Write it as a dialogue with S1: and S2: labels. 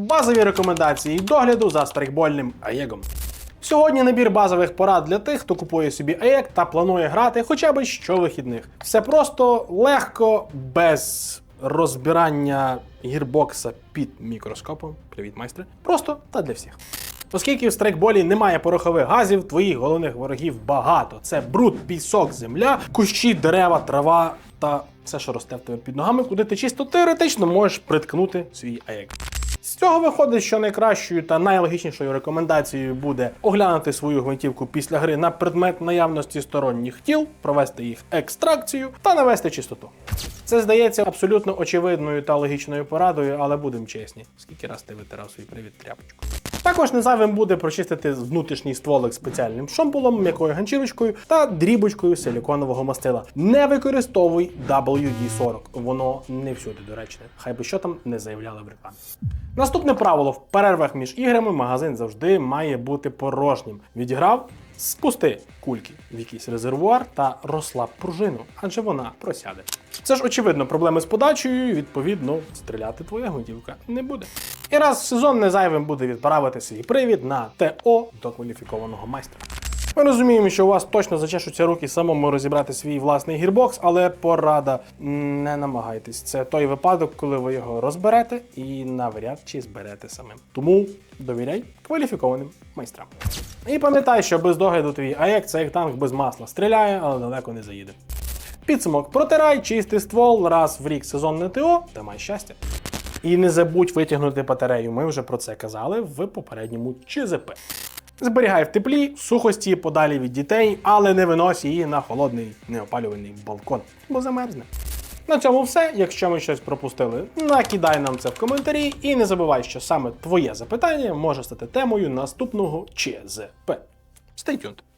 S1: Базові рекомендації догляду за страйкбольним аєгом. Сьогодні набір базових порад для тих, хто купує собі АЕК та планує грати хоча б щовихідних. Все просто легко, без розбирання гірбокса під мікроскопом. Привіт, майстре. Просто та для всіх. Оскільки в страйкболі немає порохових газів, твоїх головних ворогів багато. Це бруд, пісок, земля, кущі, дерева, трава та все, що росте в тебе під ногами, куди ти чисто теоретично можеш приткнути свій АЕК. З цього виходить, що найкращою та найлогічнішою рекомендацією буде оглянути свою гвинтівку після гри на предмет наявності сторонніх тіл, провести їх екстракцію та навести чистоту. Це здається абсолютно очевидною та логічною порадою, але будемо чесні, скільки раз ти витирав свій привід тряпочку. Також незайвим буде прочистити внутрішній стволик спеціальним шомполом, м'якою ганчірочкою та дрібочкою силіконового мастила. Не використовуй WD-40, воно не всюди доречне. Хай би що там не заявляли в рекламі. Наступне правило: в перервах між іграми магазин завжди має бути порожнім. Відіграв, спусти кульки в якийсь резервуар та розслаб пружину, адже вона просяде. Це ж очевидно, проблеми з подачею, відповідно, стріляти твоя гвинтівка не буде. І раз в сезон не зайвим буде відправити свій привід на ТО до кваліфікованого майстра. Ми розуміємо, що у вас точно зачешуться руки самому розібрати свій власний гірбокс, але порада не намагайтесь. Це той випадок, коли ви його розберете і навряд чи зберете самим. Тому довіряй кваліфікованим майстрам. І пам'ятай, що без догляду твій АЕК це як танк без масла. Стріляє, але далеко не заїде. Підсумок протирай, чистий ствол раз в рік сезонне ТО та май щастя. І не забудь витягнути батарею. Ми вже про це казали в попередньому ЧЗП. Зберігай в теплі, сухості подалі від дітей, але не винось її на холодний неопалювальний балкон, бо замерзне. На цьому все. Якщо ми щось пропустили, накидай нам це в коментарі і не забувай, що саме твоє запитання може стати темою наступного ЧЗП. Stay tuned!